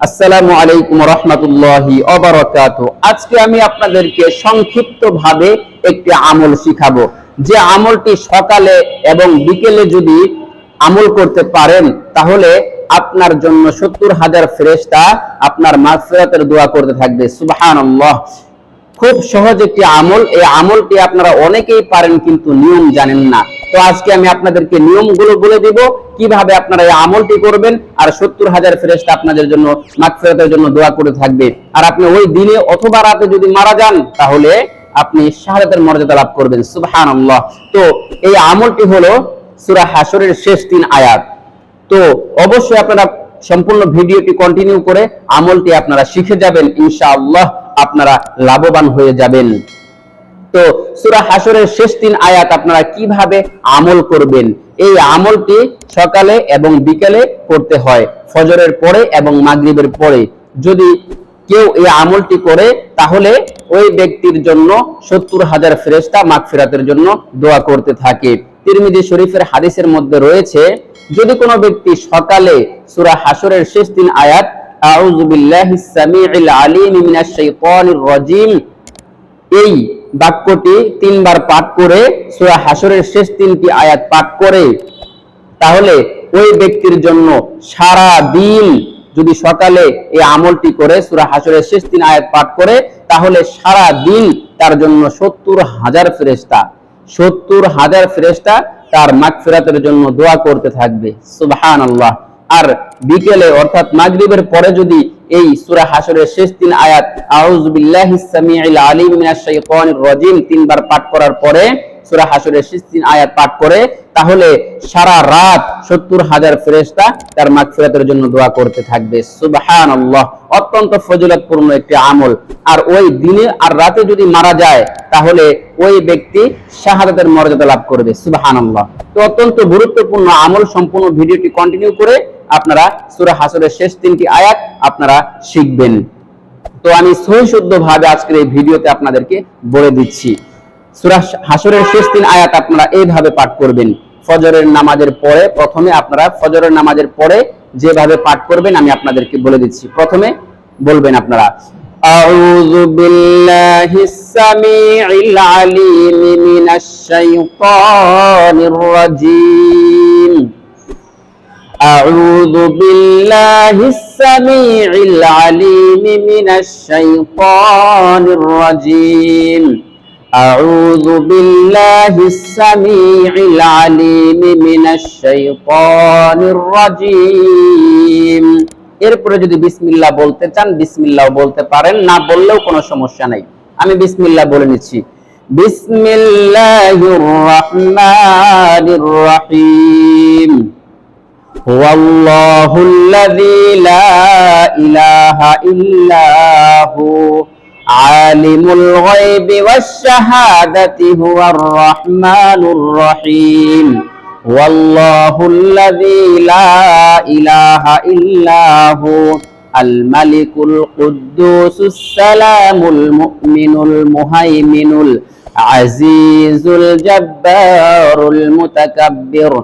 আসসালামু আলাইকুম রহমতুল্লাহি অবরাকাত। আজকে আমি আপনাদেরকে সংক্ষিপ্ত ভাবে একটি আমল শিখাবো। যে আমলটি সকালে এবং বিকেলে যদি আমল করতে পারেন, তাহলে আপনার জন্য সত্তর হাজার ফেরেস্তা আপনার মাগফিরাতের দোয়া করতে থাকবে। সুবহানাল্লাহ। খুব সহজ একটি আমল। এই আমলটি আপনারা অনেকেই পারেন কিন্তু নিয়ম জানেন না। তো আজকে আমি আপনাদেরকে নিয়মগুলো বলে দিব, কীভাবে আপনারা এই আমলটি করবেন, আর সত্তর হাজার ফেরেস্তা আপনাদের জন্য, মাগফিরাতের জন্য দোয়া করে থাকবে। আর আপনি ওই দিনে অথবা রাতে যদি মারা যান, তাহলে আপনি শাহাদাতের মর্যাদা লাভ করবেন। সুবহানাল্লাহ। তো এই আমলটি হলো সূরা হাসরের শেষ তিন আয়াত। তো অবশ্যই আপনারা সম্পূর্ণ ভিডিওটি কন্টিনিউ করে আমলটি আপনারা শিখে যাবেন, ইনশাআল্লাহ আপনারা লাভবান হয়ে যাবেন। তো সূরা হাসরের শেষ তিন আয়াত আপনারা কীভাবে আমল করবেন? এই আমলটি সকালে এবং বিকেলে করতে হয়, ফজরের পরে এবং মাগরিবের পরে। যদি কেউ এই আমলটি করে, তাহলে ওই ব্যক্তির জন্য সত্তর হাজার ফেরেস্তা মাগফিরাতের জন্য দোয়া করতে থাকে। তিরমিজি শরীফের হাদিসের মধ্যে রয়েছে, যদি কোনো ব্যক্তি সকালে সুরা হাসরের শেষ তিন আয়াত, আউযু বিল্লাহিস সামিউল আলিম রাজিম এই বাক্যটি তিনবার পাঠ করে সূরা হাসরের শেষ তিনটি আয়াত পাঠ করে, তাহলে ওই ব্যক্তির জন্য সারা দিন যদি সকালে এই আমলটি করে সূরা হাসরের শেষ তিন আয়াত পাঠ করে, তাহলে সারা দিন তার জন্য সত্তর হাজার ফেরেস্তা সত্তর হাজার ফেরেস্তা তার মাগফিরাতের জন্য দোয়া করতে থাকবে। সুবহানাল্লাহ। আর বিকেলে, অর্থাৎ মাগরিবের পরে যদি এই সূরা হাসরের শেষ তিন আয়াত আউযুবিল্লাহিস আলিম মিনাশ শাইতানির রাজিম তিনবার পাঠ করার পরে, সূরা হাসরের শেষ তিন আয়াত পাঠ করে, তাহলে সারা রাত সত্তর হাজার ফেরেশতা তার মাগফিরাতের জন্য দোয়া করতে থাকবে। সুবহানাল্লাহ, অত্যন্ত ফজিলতপূর্ণ একটি আমল। আর ওই দিনে আর রাতে যদি মারা যায়, তাহলে ওই ব্যক্তি শাহাদাতের মর্যাদা লাভ করবে। সুবহানাল্লাহ। তো অত্যন্ত গুরুত্বপূর্ণ আমল, সম্পূর্ণ ভিডিওটি কন্টিনিউ করে আপনারা সুরা হাসরের শেষ তিনটি আয়াত আপনারা শিখবেন। তো আমি সহি শুদ্ধভাবে আজকের এই ভিডিওতে আপনাদেরকে বলে দিচ্ছি। সুরা হাসরের শেষ তিন আয়াত আপনারা এইভাবে পাঠ করবেন। ফজরের নামাজের পরে প্রথমে আপনারা ফজরের নামাজের পরে যেভাবে পাঠ করবেন আমি আপনাদেরকে বলে দিচ্ছি। প্রথমে বলবেন আপনারা, আউযু বিল্লাহি সামিউল আলিম মিনাশ শাইতানির রাজিম। أعوذ بالله السميع العليم من الشيطان الرجيم أعوذ بالله السميع العليم من الشيطان الرجيم এরপরে যদি বিসমিল্লাহ বলতে চান বিসমিল্লাহ বলতে পারেন না বললেও কোনো সমস্যা নাই আমি বিসমিল্লাহ বলে নিচ্ছি বিসমিল্লাহির রহমানির রহিম هو الله الذي لا إله إلا هو عالم الغيب والشهادة هو الرحمن الرحيم والله الذي لا إله إلا هو الملك القدوس السلام المؤمن المهيمن العزيز الجبار المتكبر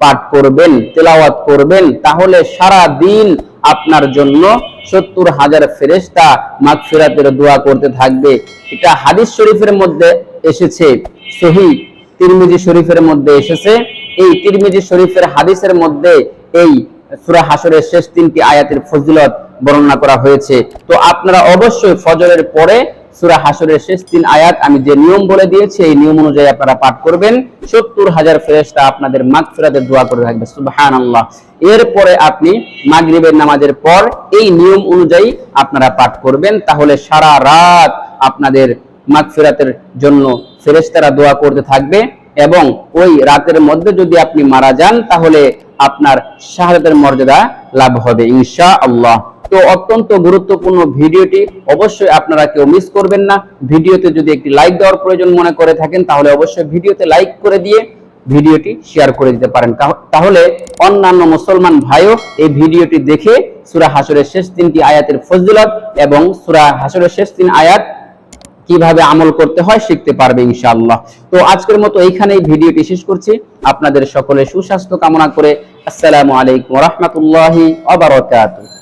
পাঠ করবেন, তেলাওয়াত করবেন, তাহলে সারা দিন আপনার জন্য সত্তর হাজার ফেরেস্তা মাগফিরাতের দোয়া করতে থাকবে। এটা হাদিস শরীফের মধ্যে এসেছে, সহি তিরমিজি শরীফের মধ্যে এসেছে। এই তিরমিজি শরীফের হাদিসের মধ্যে এই সূরা হাসরের শেষ তিনটি আয়াতের ফজিলত বর্ণনা করা হয়েছে। তো আপনারা অবশ্যই ফজরের পরে সূরা হাসরের শেষ তিন আয়াত আমি যে নিয়ম বলে দিয়েছি, এই নিয়ম অনুযায়ী আপনারা পাঠ করবেন। সত্তর হাজার ফেরেশতা আপনাদের মাগফিরাতের দোয়া করে থাকবে, সুবহানাল্লাহ। এরপরে আপনি মাগরিবের নামাজের পর এই নিয়ম অনুযায়ী আপনারা পাঠ করবেন। তাহলে সারা রাত আপনাদের মাগফিরাতের জন্য ফেরেশতারা দোয়া করতে থাকবে এবং ওই রাতের মধ্যে যদি আপনি মারা যান, তাহলে আপনার শাহাদাতের মর্যাদা লাভ হবে ইনশা আল্লাহ তো অত্যন্ত গুরুত্বপূর্ণ ভিডিওটি অবশ্যই আপনারা কেউ মিস করবেন না। ভিডিওতে যদি একটি লাইক দেওয়ার প্রয়োজন মনে করে থাকেন, তাহলে অবশ্যই ভিডিওতে লাইক করে দিয়ে ভিডিওটি শেয়ার করে দিতে পারেন। তাহলে অন্যান্য মুসলমান ভাইও এই ভিডিওটি দেখে সূরা হাসরের শেষ তিনটি আয়াতের ফজিলত এবং সূরা হাসরের শেষ তিন আয়াত কীভাবে আমল করতে হয় শিখতে পারবে ইনশাআল্লাহ। তো আজকের মতো এইখানেই ভিডিওটি শেষ করছি। আপনাদের সকলে সুস্বাস্থ্য কামনা করে আসসালামু আলাইকুম রাহমাতুল্লাহি ওয়া বারাকাতুহু।